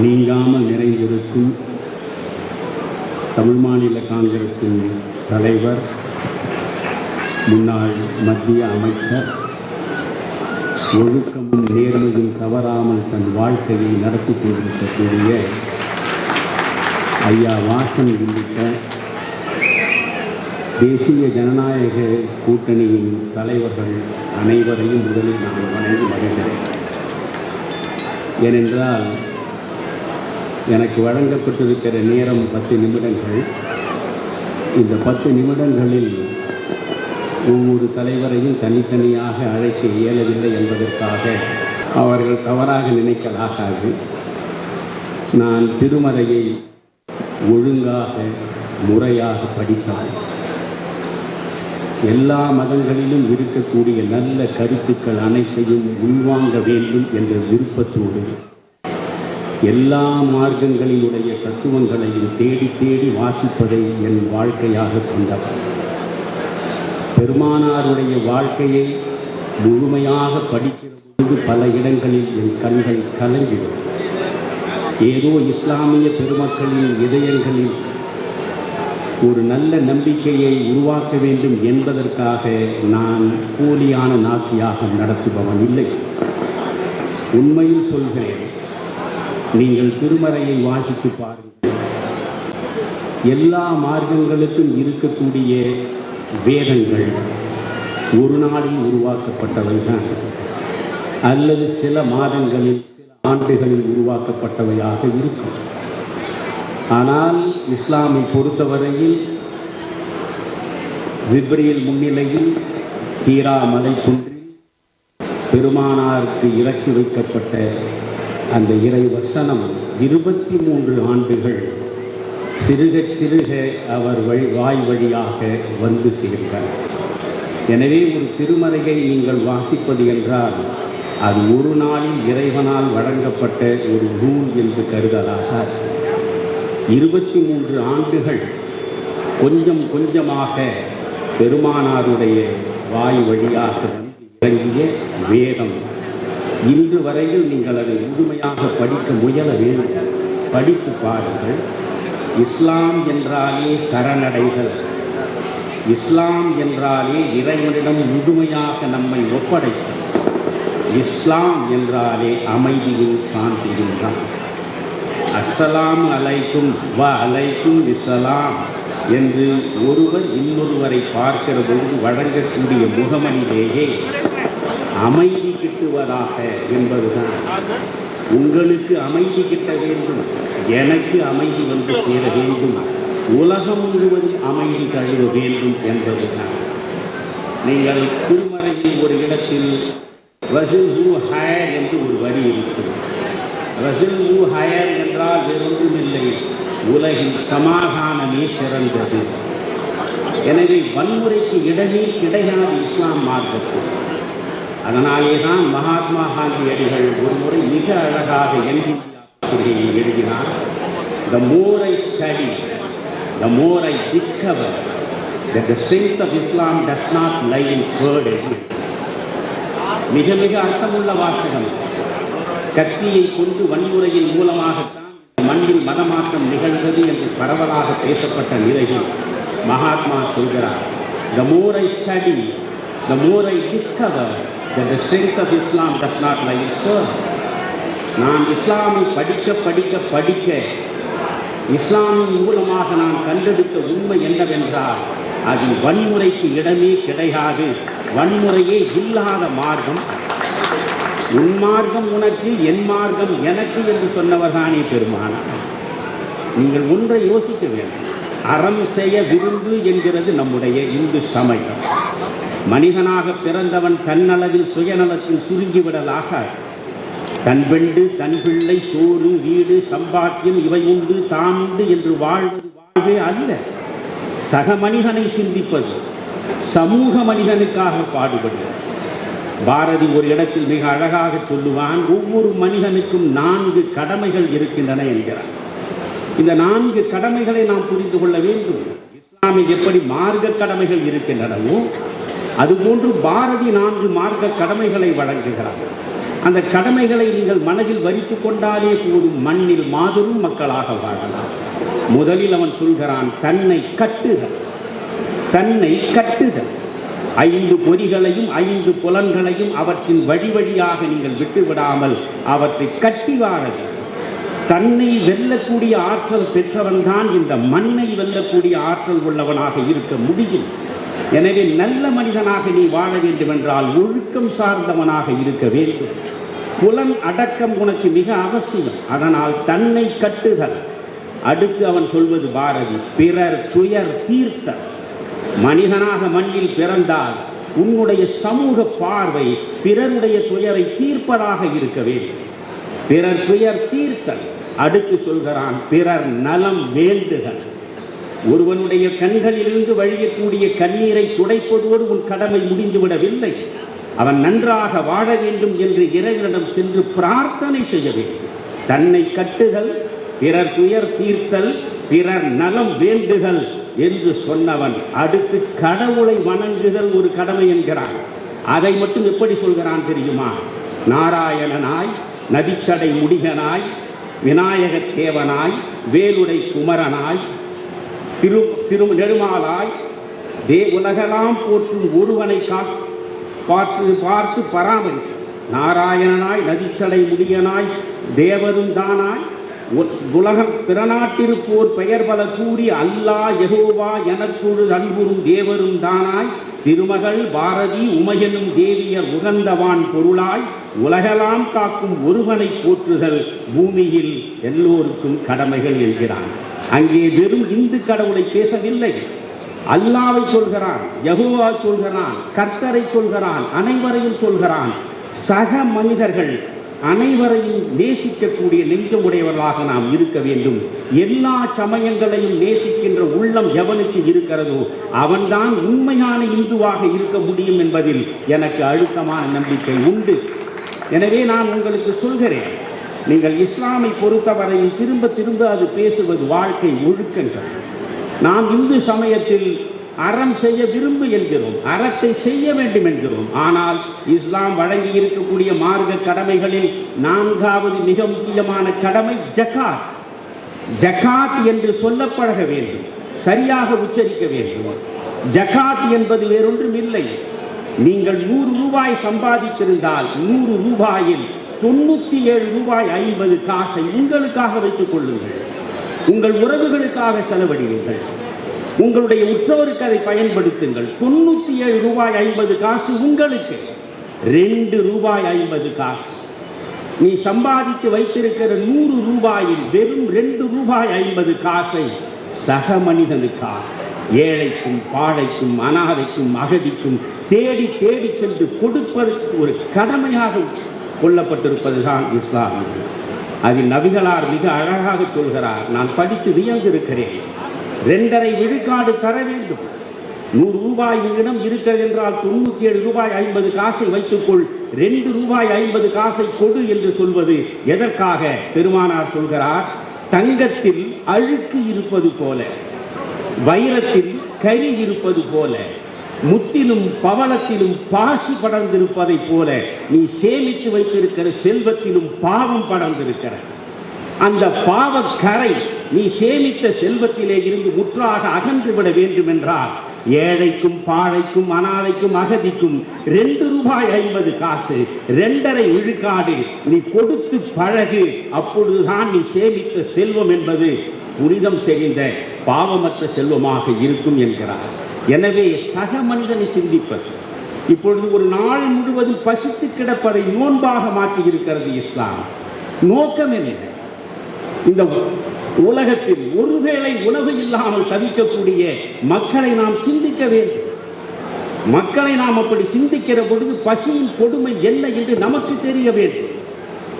நீங்காமல் நிறைந்திருக்கும் தமிழ் மாநில காங்கிரசின் தலைவர் முன்னாள் மத்திய அமைச்சர் ஒழுக்கமும் நேர்மையும் தவறாமல் தன் வாழ்க்கையை நடத்தி கொண்டிருக்கக்கூடிய ஐயா வாசன் உள்ளிட்ட தேசிய ஜனநாயக கூட்டணியின் தலைவர்கள் அனைவரையும் முதலில் நான் வணங்கி வருகிறேன் ஏனென்றால் எனக்கு வழங்கப்பட்டிருக்கிற நேரம் பத்து நிமிடங்கள். இந்த பத்து நிமிடங்களில் ஒவ்வொரு தலைவரையும் தனித்தனியாக அழைக்க இயலவில்லை என்பதற்காக அவர்கள் தவறாக நினைக்கலாகாது. நான் திருமறையை ஒழுங்காக முறையாக படித்தார் எல்லா மதங்களிலும் இருக்கக்கூடிய நல்ல கருத்துக்கள் அனைத்தையும் உள்வாங்க வேண்டும் என்ற விருப்பத்தோடு எல்லா மார்க்கங்களினுடைய தத்துவங்களையும் தேடி தேடி வாசிப்பதை என் வாழ்க்கையாக கொண்டவர். பெருமானாருடைய வாழ்க்கையை முழுமையாக படிக்கிற பொழுது பல இடங்களில் என் கண்கள் கலங்கிடும் ஏதோ இஸ்லாமிய பெருமக்களின் இதயங்களில் ஒரு நல்ல நம்பிக்கையை உருவாக்க வேண்டும் என்பதற்காக நான் போலியான நாட்டியாக நடத்துபவன் இல்லை. உண்மையில் சொல்கிறேன் நீங்கள் திருமறையை வாசித்து பாருங்கள். எல்லா மார்க்கங்களுக்கும் இருக்கக்கூடிய வேதங்கள் ஒரு நாளில் உருவாக்கப்பட்டவை தான் அல்லது சில மாதங்களில் சில ஆண்டுகளில் உருவாக்கப்பட்டவையாக இருக்கும். ஆனால் இஸ்லாமை பொறுத்தவரையில் ஜிப்ரியல் முன்னிலையில் ஹீரா மலை குன்றில் பெருமானாருக்கு இறக்கி வைக்கப்பட்ட அந்த இறை வசனம் இருபத்தி மூன்று ஆண்டுகள் சிறுக சிறுக அவர் வழி வாய் வழியாக வந்து சேர்ந்தார். எனவே ஒரு திருமறையை நீங்கள் வாசிப்பது என்றால் அது ஒரு நாளில் இறைவனால் வழங்கப்பட்ட ஒரு நூல் என்று கருதலாக இருபத்தி மூன்று ஆண்டுகள் கொஞ்சம் கொஞ்சமாக பெருமானாருடைய வாய் வழியாக இறங்கிய வேதம். இன்று வரையில் நீங்கள் அதை முழுமையாக படிக்க முயல வேண்டும். படித்து பாருங்கள். இஸ்லாம் என்றாலே சரணடைதல். இஸ்லாம் என்றாலே இறைவனிடம் முழுமையாக நம்மை ஒப்படைத்தல். இஸ்லாம் என்றாலே அமைதியும் சாந்தியும் தான். அஸ்ஸலாம் அலைக்கும் வ அலைக்கும் இஸ்லாம் என்று ஒருவர் இன்னொருவரை பார்க்கிற பொழுது வழங்கக்கூடிய முகமனிலேயே அமைதி கிட்டுவதாக என்பதுதான். உங்களுக்கு அமைதி கிட்ட வேண்டும். எனக்கு அமைதி வந்து சேர வேண்டும். உலகம் முழுவதும் அமைதி தழுவ வேண்டும் என்பதுதான். நீங்கள் திருமறையில் ஒரு இடத்தில் வசூ ஹயர் என்று ஒரு வரி இருக்கிறது. ரசில் ஹயர் என்றால் வேறொன்றுமில்லை உலகில் சமாதானமே சிறந்தது. எனவே வன்முறைக்கு இடமே கிடையாது இஸ்லாம் மார்க்கத்தில். அதனாலே தான் மகாத்மா காந்தியடிகள் ஒரு முறை மிக அழகாக எழுதி எழுதினார். The more I study the more I discover that the strength of Islam does not lie in மிக மிக அர்த்தமுள்ள வாசகம். கத்தியை கொண்டு வன்முறையின் மூலமாகத்தான் மண்ணில் மதமாற்றம் நிகழ்ந்தது என்று பரவலாக பேசப்பட்ட நிலையில் மகாத்மா சொல்கிறார். The more I study the more I discover that the strength of Islam does not lie in நான் இஸ்லாமை படிக்க படிக்க படிக்க இஸ்லாமின் மூலமாக நான் கண்டெடுத்த உண்மை என்னவென்றால் அது வன்முறைக்கு இடமே கிடையாது. வன்முறையே இல்லாத மார்க்கம். உன் மார்க்கம் உனக்கு என் மார்க்கம் எனக்கு என்று சொன்னவர்தானே பெருமானார் நீங்கள் ஒன்றை யோசிக்க வேண்டும். அறம் செய்ய விரும்பு என்கிறது நம்முடைய இந்து சமயம். மனிதனாக பிறந்தவன் தன்னளவில் சுயநலத்தில் சுருங்கிவிடலாக. தன் பெண்டு தன் பிள்ளை சோறு வீடு சம்பாத்தியம் இவை உண்டு தான் உண்டு என்று வாழ்வது வாழ்வே அல்ல. சக மனிதனை சிந்திப்பது சமூக மனிதனுக்காக பாடுபடுவது பாரதி ஒரு இடத்தில் மிக அழகாக சொல்லுவான் ஒவ்வொரு மனிதனுக்கும் நான்கு கடமைகள் இருக்கின்றன என்கிறார். இந்த நான்கு கடமைகளை நாம் புரிந்து கொள்ள வேண்டும். இஸ்லாமில் எப்படி மார்க்க கடமைகள் இருக்கின்றனவோ அதுபோன்று பாரதி நான்கு மார்க்க கடமைகளை வழங்குகிறார். அந்த கடமைகளை நீங்கள் மனதில் வரித்து கொண்டாலே போதும் மண்ணில் மாபெரும் மக்களாக வாழலாம். முதலில் அவன் சொல்கிறான் தன்னை கட்டுதல் தன்னை கட்டுதல். ஐந்து பொறிகளையும் ஐந்து புலன்களையும் அவற்றின் வழி வழியாக நீங்கள் விட்டுவிடாமல் அவற்றை கட்டி வாழ தன்னை வெல்லக்கூடிய ஆற்றல் பெற்றவன்தான் இந்த மண்ணை வெல்லக்கூடிய ஆற்றல் உள்ளவனாக இருக்க முடியும். எனவே நல்ல மனிதனாக நீ வாழ வேண்டுமென்றால் ஒழுக்கம் சார்ந்தவனாக இருக்க வேண்டும். புலன் அடக்கம் உனக்கு மிக அவசியம். அதனால் தன்னை கட்டுதல். அடுத்து அவன் சொல்வது பாரதி பிறர் துயர் தீர்த்த மனிதனாக மண்ணில் பிறந்தால் உன்னுடைய சமூக பார்வை பிறருடைய துயரை தீர்ப்பதாக இருக்க வேண்டும். பிறர் துயர் தீர்த்தல். அடுத்து சொல்கிறான் பிறர் நலம் வேண்டுகள் ஒருவனுடைய கண்களிலிருந்து வழியக்கூடிய கண்ணீரை துடைப்பதோடு உன் கடமை முடிந்துவிடவில்லை. அவன் நன்றாக வாழ வேண்டும் என்று இறைவனிடம் சென்று பிரார்த்தனை செய்ய வேண்டும். தன்னை கட்டுதல் பிறர் துயர் தீர்த்தல் பிறர் நலம் வேண்டுதல் என்று சொன்னவன் அடுத்து கடவுளை வணங்குதல் ஒரு கடமை என்கிறான். அதை மட்டும் எப்படி சொல்கிறான் தெரியுமா? நாராயணனாய் நதிச்சடை முடிகனாய் விநாயக தேவனாய் வேலுடை குமரனாய் திரு திரு நெடுமாலாய் தே உலகெல்லாம் போற்றும் ஒருவனை கா பார்த்து பார்த்து பராமரி நாராயணனாய் நதிச்சடை முடியனாய் தேவரும் தானாய் உலகம் பிறநாட்டிருப்போர் பெயர் பல கூறி அல்லா எகோவா எனக்குழு அன்புறும் தேவரும் தானாய் திருமகள் பாரதி உமையனும் தேவியர் உகந்தவான் பொருளாய் உலகெல்லாம் காக்கும் ஒருவனை போற்றுதல் பூமியில் எல்லோருக்கும் கடமைகள் என்கிறான். அங்கே வெறும் இந்து கடவுளை பேசவில்லை. அல்லாவை சொல்கிறான் யகுவா சொல்கிறான் கர்த்தரை சொல்கிறான் அனைவரையும் சொல்கிறான். சக மனிதர்கள் அனைவரையும் நேசிக்கக்கூடிய நெஞ்சமுடையவர்களாக நாம் இருக்க வேண்டும். எல்லா சமயங்களையும் நேசிக்கின்ற உள்ளம் எவனுக்கு இருக்கிறதோ அவன்தான் உண்மையான இந்துவாக இருக்க முடியும் என்பதில் எனக்கு அழுத்தமான நம்பிக்கை உண்டு. எனவே நான் உங்களுக்கு சொல்கிறேன் நீங்கள் இஸ்லாமை பொறுத்தவரையில் திரும்ப திரும்ப அது பேசுவது வாழ்க்கை ஒழுக்கங்கள். நாம் இந்து சமயத்தில் அறம் செய்ய விரும்பு என்கிறோம் அறத்தை செய்ய வேண்டும் என்கிறோம். ஆனால் இஸ்லாம் வழங்கி இருக்கக்கூடிய மார்க்க கடமைகளில் நான்காவது மிக முக்கியமான கடமை ஜக்காத். ஜக்காத் என்று சொல்லப்பழக வேண்டும் சரியாக உச்சரிக்க வேண்டும். ஜக்காத் என்பது வேறொன்றும் இல்லை நீங்கள் நூறு ரூபாய் சம்பாதித்திருந்தால் நூறு ரூபாயில் தொண்ணூத்தி ஏழு ரூபாய் ஐம்பது காசை உங்களுக்காக வைத்துக் கொள்ளுங்கள். உங்கள் உறவுகளுக்காக செலவழியுங்கள் உங்களுடைய உற்றோருக்கு அதை பயன்படுத்துங்கள். தொண்ணூத்தி ஏழு ரூபாய் ஐம்பது காசு உங்களுக்கு. ரெண்டு ரூபாய் ஐம்பது காசு. நீ சம்பாதித்து வைத்திருக்கிற நூறு ரூபாயில் வெறும் ரெண்டு ரூபாய் ஐம்பது காசை சக மனிதனுக்காக ஏழைக்கும் பாழைக்கும் அனாதைக்கும் அகதிக்கும் தேடி தேடி சென்று கொடுப்பதற்கு ஒரு கடமையாக கொள்ளப்பட்டிருப்பதுதான் இஸ்லாம். அதில் நபிகளார் மிக அழகாக சொல்கிறார் நான் படித்து வியந்திருக்கிறேன். ரெண்டரை விழுக்காடு தர வேண்டும். நூறு ரூபாய் உன்னிடம் இருக்கிறது என்றால் தொண்ணூற்றி ஏழு ரூபாய் ஐம்பது காசை வைத்துக்கொள். ரெண்டு ரூபாய் ஐம்பது காசை கொடு என்று சொல்வது எதற்காக? பெருமானார் சொல்கிறார் தங்கத்தில் அழுக்கு இருப்பது போல. வைரத்தில் கரி இருப்பது போல முத்திலும் பவளத்திலும் பாசி படர்ந்திருப்பதைப் போல நீ சேமித்து வைத்திருக்கிற செல்வத்திலும் பாவம் படர்ந்திருக்கிற. அந்த பாவக்கரை நீ சேமித்த செல்வத்திலே இருந்து முற்றாக அகன்று விட வேண்டும் என்றால் ஏழைக்கும் பாழைக்கும் அனாதைக்கும் அகதிக்கும் ரெண்டு ரூபாய் ஐம்பது காசு ரெண்டரை இழுக்காடு நீ கொடுத்து பழகு அப்பொழுதுதான் நீ சேமித்த செல்வம் என்பது புனிதம் செய்த பாவமற்ற செல்வமாக இருக்கும் என்கிறார். எனவே சக மனிதனை சிந்திப்பது இப்பொழுது ஒரு நாள் முழுவதும் பசித்து கிடப்பதை நோன்பாக மாற்றி இருக்கிறது இஸ்லாம். நோக்கம் என்ன? இந்த உலகத்தில் ஒருவேளை உணவு இல்லாமல் தவிக்கக்கூடிய மக்களை நாம் சிந்திக்க வேண்டும். மக்களை நாம் அப்படி சிந்திக்கிற பொழுது பசியின் கொடுமை என்ன என்று நமக்கு தெரிய வேண்டும்.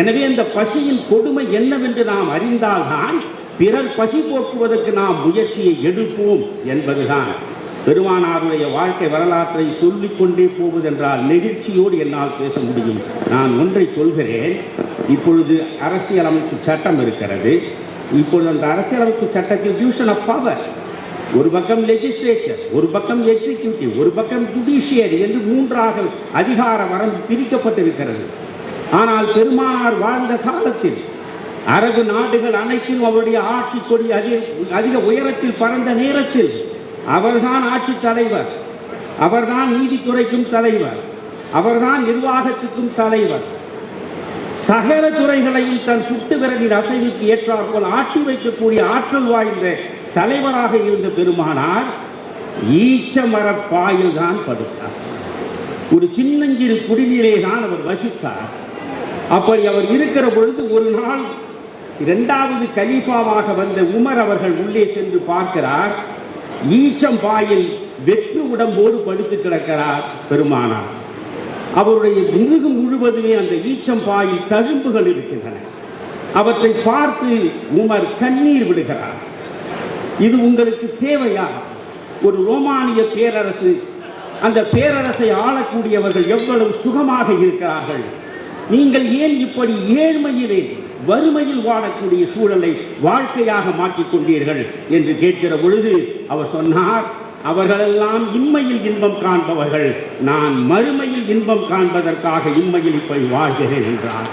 எனவே இந்த பசியின் கொடுமை என்னவென்று நாம் அறிந்தால்தான் பிறர் பசி போக்குவதற்கு நாம் முயற்சியை எடுப்போம் என்பதுதான். பெருமானாருடைய வாழ்க்கை வரலாற்றை சொல்லிக் கொண்டே போவதென்றால் நெகிழ்ச்சியோடு என்னால் பேச முடியும். நான் ஒன்றை சொல்கிறேன். இப்பொழுது அரசியலமைப்பு சட்டம் இருக்கிறது. இப்பொழுது அந்த அரசியலமைப்பு சட்டத்தில் டியூஷன் ஆஃப் பவர் ஒரு பக்கம் லெஜிஸ்லேச்சர் ஒரு பக்கம் எக்ஸிக்யூட்டிவ் ஒரு பக்கம் ஜுடிஷியரி என்று மூன்றாக அதிகார வரம்பு பிரிக்கப்பட்டிருக்கிறது. ஆனால் பெருமானார் வாழ்ந்த காலத்தில் அரபு நாடுகள் அனைத்தும் அவருடைய ஆட்சி கொடி அதிக அதிக உயரத்தில் பறந்த நேரத்தில் அவர்தான் ஆட்சி தலைவர் அவர்தான் நீதித்துறைக்கும் தலைவர் அவர்தான் நிர்வாகத்துக்கும் தலைவர். சகல துறைகளையும் தன் சுட்டு விரலின் அசைவுக்கு ஏற்றாற்போல் ஆட்சி வைக்கக்கூடிய ஆற்றல் வாய்ந்த தலைவராக இருந்த பெருமானார் ஈச்ச மரப்பாயில் தான் படுத்தார் ஒரு சின்னஞ்சிறு குடிநீரை தான் அவர் வசித்தார். அப்படி அவர் இருக்கிற பொழுது ஒரு நாள் இரண்டாவது கலீஃபாவாக வந்த உமர் அவர்கள் உள்ளே சென்று பார்க்கிறார். ஈச்சம்பாயில் வெற்று உடம்போடு படுத்து கிடக்கிறார் பெருமானார். அவருடைய முழுகு முழுவதுமே அந்த ஈச்சம்பாயில் தழும்புகள் இருக்கின்றன. அவற்றை பார்த்து உமர் கண்ணீர் விடுகிறார். இது உங்களுக்கு தேவையா? ஒரு ரோமானிய பேரரசு அந்த பேரரசை ஆளக்கூடியவர்கள் எவ்வளவு சுகமாக இருக்கிறார்கள்? நீங்கள் ஏன் இப்படி ஏழ்மையிலே வறுமையில் வாழக்கூடிய சூழலை வாழ்க்கையாக மாற்றிக் கொண்டீர்கள் என்று கேட்கிற பொழுது அவர் சொன்னார் அவர்களெல்லாம் இம்மையில் இன்பம் காண்பவர்கள். நான் மறுமையில் இன்பம் காண்பதற்காக இம்மையில் இப்படி வாழ்கிறேன் என்றார்.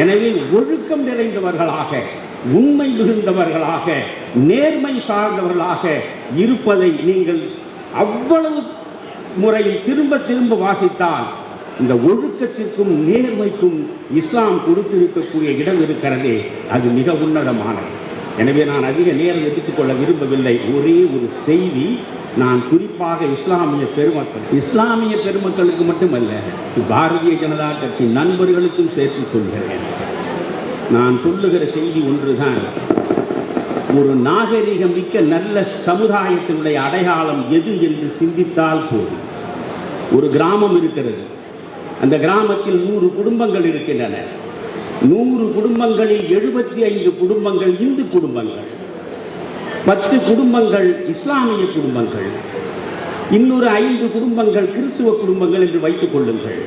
எனவே ஒழுக்கம் நிறைந்தவர்களாக உண்மை மிகுந்தவர்களாக நேர்மை சார்ந்தவர்களாக இருப்பதை நீங்கள் அவ்வளவு முறையில் திரும்ப திரும்ப வாசித்தால் இந்த ஒழுக்கத்திற்கும் நேர்மைக்கும் இஸ்லாம் கொடுத்திருக்கக்கூடிய இடம் இருக்கிறதே அது மிக உன்னதமானது. எனவே நான் அதிக நேரம் எடுத்துக்கொள்ள விரும்பவில்லை. ஒரே ஒரு செய்தி நான் குறிப்பாக இஸ்லாமிய பெருமக்கள் இஸ்லாமிய பெருமக்களுக்கு மட்டுமல்ல பாரதிய ஜனதா கட்சி நண்பர்களுக்கும் சேர்த்து சொல்கிறேன் நான் சொல்லுகிற செய்தி ஒன்றுதான் ஒரு நாகரிகம் மிக்க நல்ல சமுதாயத்தினுடைய அடையாளம் எது என்று சிந்தித்தால் போதும். ஒரு கிராமம் இருக்கிறது. அந்த கிராமத்தில் நூறு குடும்பங்கள் இருக்கின்றன. நூறு குடும்பங்களில் எழுபத்தி ஐந்து குடும்பங்கள் இந்து குடும்பங்கள். பத்து குடும்பங்கள் இஸ்லாமிய குடும்பங்கள். இன்னொரு ஐந்து குடும்பங்கள் கிறிஸ்துவ குடும்பங்கள் என்று வைத்துக் கொள்ளுங்கள்.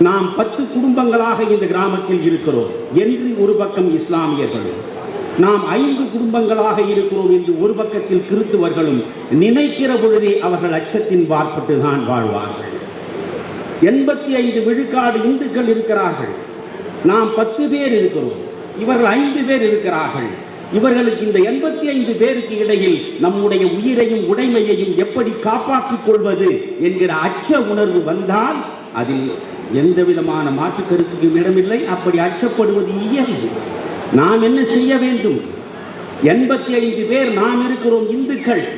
நாம் பத்து குடும்பங்களாக இந்த கிராமத்தில் இருக்கிறோம் என்று ஒரு பக்கம் இஸ்லாமியர்கள். நாம் ஐந்து குடும்பங்களாக இருக்கிறோம் என்று ஒரு பக்கத்தில் கிறிஸ்துவர்களும் நினைக்கிற பொழுதே அவர்கள் அச்சத்தின் பார்ப்பட்டு தான் வாழ்வார்கள். எண்பத்தி ஐந்து விழுக்காடு இந்துக்கள் இருக்கிறார்கள். நாம் பத்து பேர் இருக்கிறோம். இவர்கள் ஐந்து பேர் இருக்கிறார்கள். இவர்களுக்கு இந்த எண்பத்தி ஐந்து பேருக்கு இடையில் நம்முடைய உயிரையும் உடைமையையும் எப்படி காப்பாற்றிக் கொள்வது என்கிற அச்ச உணர்வு வந்தால் அதில் எந்த விதமான மாற்று கருத்துக்கும் இடமில்லை. அப்படி அச்சப்படுவது இயல்பு. நாம் என்ன செய்ய வேண்டும்? எண்பத்தி ஐந்து பேர் நாம் இருக்கிறோம் இந்துக்கள்.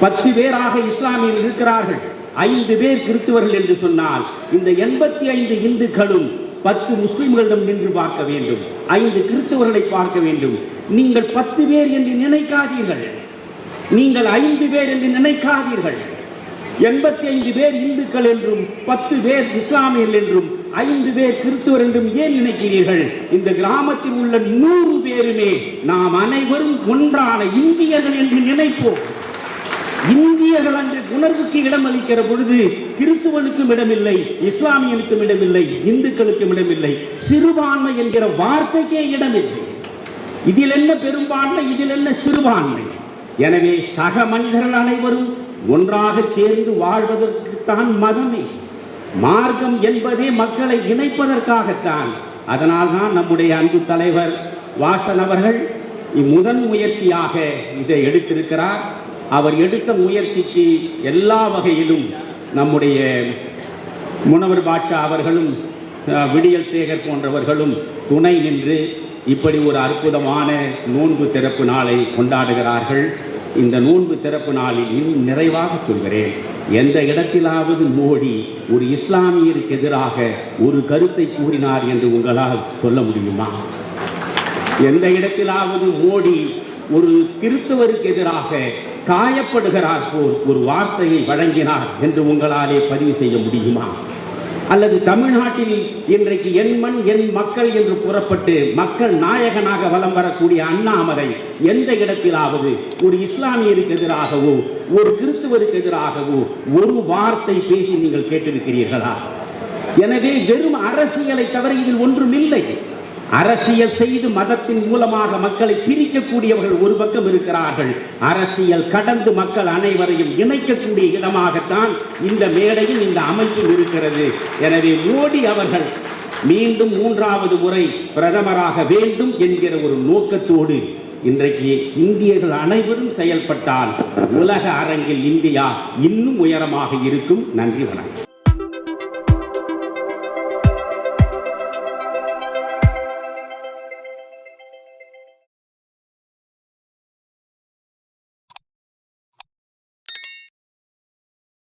பத்து பேராக இஸ்லாமியில் இருக்கிறார்கள். ஐந்து பேர் கிறிஸ்துவர்கள் என்று சொன்னால் இந்த எண்பத்தி ஐந்து இந்துக்களும் பத்து முஸ்லிம்களிடம் நின்று பார்க்க வேண்டும். ஐந்து கிறிஸ்துவர்களை பார்க்க வேண்டும். நீங்கள் பத்து பேர் என்று நினைக்காதீர்கள். நீங்கள் ஐந்து பேர் என்று நினைக்காதீர்கள். எண்பத்தி ஐந்து பேர் இந்துக்கள் என்றும் பத்து பேர் இஸ்லாமியர்கள் என்றும் ஐந்து பேர் கிறிஸ்துவர் என்றும் ஏன் நினைக்கிறீர்கள்? இந்த கிராமத்தில் உள்ள நூறு பேருமே நாம் அனைவரும் ஒன்றான இந்தியர்கள் என்று நினைப்போம். இந்தியர்கள் அன்று உணர்வுக்கு இடம் அளிக்கிற பொழுது கிறிஸ்துவனுக்கும் இடமில்லை இஸ்லாமியனுக்கும் இடமில்லை இந்துக்களுக்கும் இடமில்லை. சிறுபான்மை என்கிற வார்த்தைக்கே இடமில்லை. இதில் என்ன பெரும்பான்மை இதில் என்ன சிறுபான்மை? எனவே சக மனிதர்கள் அனைவரும் ஒன்றாக சேர்ந்து வாழ்வதற்குத்தான் மதமே. மார்க்கம் என்பதே மக்களை இணைப்பதற்காகத்தான். அதனால்தான் நம்முடைய அன்பு தலைவர் வாசன் அவர்கள் முதன் முயற்சியாக இதை எடுத்திருக்கிறார். அவர் எடுத்த முயற்சிக்கு எல்லா வகையிலும் நம்முடைய முனவர் பாட்ஷா அவர்களும் விடியல் சேகர் போன்றவர்களும் துணை நின்று இப்படி ஒரு அற்புதமான நோன்பு திறப்பு நாளை கொண்டாடுகிறார்கள். இந்த நோன்பு திறப்பு நாளில் இன்னும் நிறைவாக சொல்கிறேன். எந்த இடத்திலாவது மோடி ஒரு இஸ்லாமியருக்கு எதிராக ஒரு கருத்தை கூறினார் என்று உங்களால் சொல்ல முடியுமா? எந்த இடத்திலாவது மோடி ஒரு கிறிஸ்தவருக்கு எதிராக காயப்படுகிறார் போல் ஒரு வார்த்தையை வழங்கினார் என்று உங்களாலே பதிவு செய்ய முடியுமா? அல்லது தமிழ்நாட்டில் இன்றைக்கு என் மண் என் மக்கள் என்று புறப்பட்டு மக்கள் நாயகனாக வலம் வரக்கூடிய அண்ணாமலை எந்த இடத்திலாவது ஒரு இஸ்லாமியருக்கு எதிராகவோ ஒரு கிறிஸ்துவருக்கு எதிராகவோ ஒரு வார்த்தை பேசி நீங்கள் கேட்டிருக்கிறீர்களா? எனவே வெறும் அரசியலை தவிர இதில் ஒன்றும் இல்லை. அரசியல் செய்து மதத்தின் மூலமாக மக்களை பிரிக்கக்கூடியவர்கள் ஒரு பக்கம் இருக்கிறார்கள். அரசியல் கடந்து மக்கள் அனைவரையும் இணைக்கக்கூடிய இடமாகத்தான் இந்த மேடையும் இந்த அமைப்பும் இருக்கிறது. எனவே மோடி அவர்கள் மீண்டும் மூன்றாவது முறை பிரதமராக வேண்டும் என்கிற ஒரு நோக்கத்தோடு இன்றைக்கு இந்தியர்கள் அனைவரும் செயல்பட்டால் உலக அரங்கில் இந்தியா இன்னும் உயரமாக இருக்கும். நன்றி வணக்கம்.